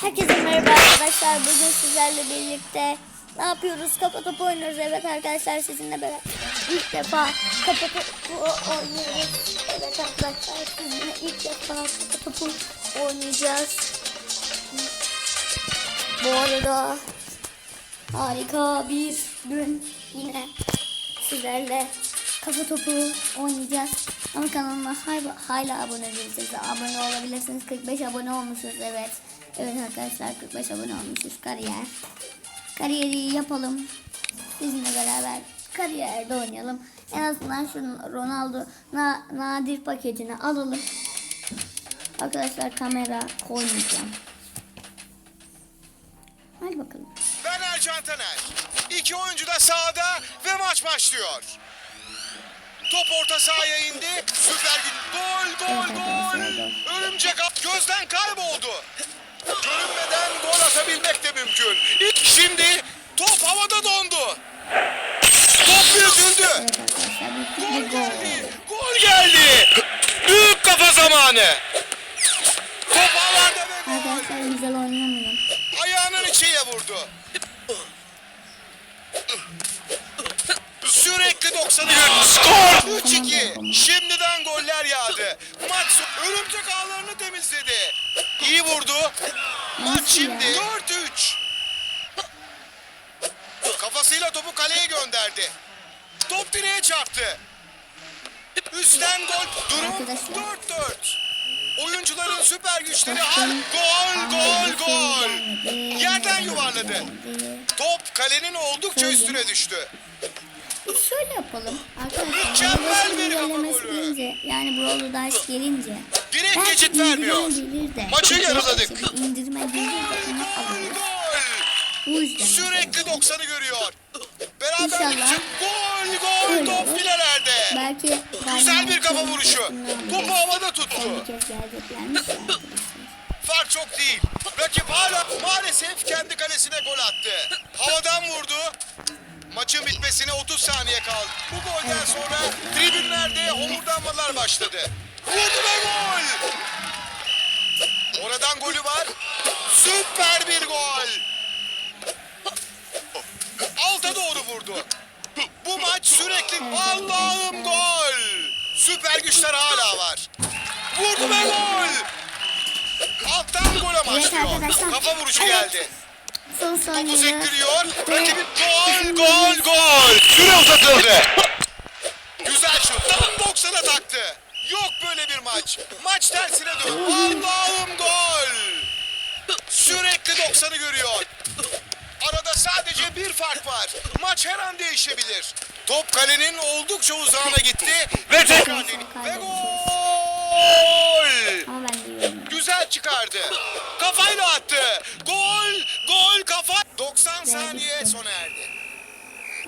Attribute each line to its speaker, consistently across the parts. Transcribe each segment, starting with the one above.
Speaker 1: Herkese merhaba arkadaşlar. Bugün sizlerle birlikte ne yapıyoruz? Kafa topu oynuyoruz. Evet arkadaşlar sizinle beraber ilk defa kafa topu oynuyoruz. Evet arkadaşlar sizinle ilk defa kafa topu oynayacağız. Bu arada harika bir gün yine sizlerle kafa topu oynayacağız. Ama kanalıma hala, abone değilseniz de abone olabilirsiniz. 45 abone olmuşuz evet. Evet arkadaşlar 45 abone olmuşuz kariyer. Kariyeri yapalım. Sizinle beraber kariyerde oynayalım. En azından şu Ronaldo na, nadir paketini alalım. Arkadaşlar kamera koymayacağım. Hadi bakalım.
Speaker 2: Ben Ercan Taner. İki oyuncu da sahada ve maç başlıyor. Top orta sahaya indi. Süper gün. Gol, gol, gol. Örümcek ağ gözden kayboldu. Görünmeden gol atabilmek de mümkün. Şimdi top havada dondu. Top büyütüldü. Gol geldi. Gol geldi. Büyük kafa zamanı. Top havada ve.
Speaker 1: Arkadaşlar güzel oynayamıyorum.
Speaker 2: Ayağının içiyle vurdu. Sürekli 90'ı Skor 3-2. Şimdiden goller yağdı. Maç örümcek ağlarını temizledi. İyi vurdu. Maç
Speaker 1: Nasıl
Speaker 2: şimdi
Speaker 1: ya?
Speaker 2: 4-3. Kafasıyla topu kaleye gönderdi. Top direğe çarptı. Üstten gol. Durum
Speaker 1: Arkadaşlar.
Speaker 2: 4-4. Oyuncuların süper güçleri hal. Gol, gol, gol. Yerden yuvarladı. Top kalenin oldukça üstüne düştü.
Speaker 1: Şöyle yapalım. Arkadaşlar
Speaker 2: Mükemmel bir kafa golü.
Speaker 1: gelince yani Brawl Dash gelince
Speaker 2: Direkt
Speaker 1: belki
Speaker 2: geçit
Speaker 1: indirme
Speaker 2: vermiyor.
Speaker 1: gelir de
Speaker 2: Maçı
Speaker 1: belki
Speaker 2: yarıladık.
Speaker 1: bir indirme gelir de onu
Speaker 2: Gol,
Speaker 1: alırız.
Speaker 2: gol.
Speaker 1: Bu yüzden.
Speaker 2: Sürekli 90'ı görüyor. Beraber
Speaker 1: İnşallah.
Speaker 2: gol, gol,
Speaker 1: Öyle
Speaker 2: top
Speaker 1: olur.
Speaker 2: filelerde.
Speaker 1: Belki
Speaker 2: Güzel bir kafa vuruşu. Topu havada tuttu.
Speaker 1: bir kez geleceklermiş ya arkadaşlar.
Speaker 2: Fark çok değil. Rakip hala maalesef kendi kalesine gol attı. Havadan vurdu. Maçın bitmesine 30 saniye kaldı. Bu golden sonra tribünlerde homurdanmalar başladı. Vurdu ve gol! Oradan golü var. Süper bir gol. Alta doğru vurdu. Bu maç sürekli Allah'ım gol. Süper güçler hala var. Vurdu ve gol. Alttan gol amaçlıyor. Kafa vuruşu geldi.
Speaker 1: Son
Speaker 2: Topu
Speaker 1: saniye.
Speaker 2: sektiriyor. Rakibin gol gol gol. Süre uzatıldı. Güzel şut. Tam 90'a taktı. Yok böyle bir maç. Maç tersine dön. Allah'ım gol. Sürekli 90'ı görüyor. Arada sadece bir fark var. Maç her an değişebilir. Top kalenin oldukça uzağına gitti ve tekrar ve gol.
Speaker 1: Ama ben de yiyorum.
Speaker 2: Güzel çıkardı. Kafayla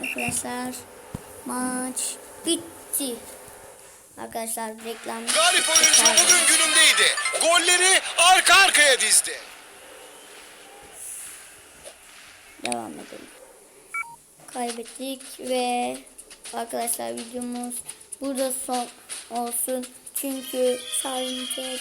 Speaker 1: Arkadaşlar maç bitti. Arkadaşlar reklam.
Speaker 2: Galip oyuncu bugün günündeydi. Golleri arka arkaya dizdi.
Speaker 1: Devam edelim. Kaybettik ve arkadaşlar videomuz burada son olsun. Çünkü sadece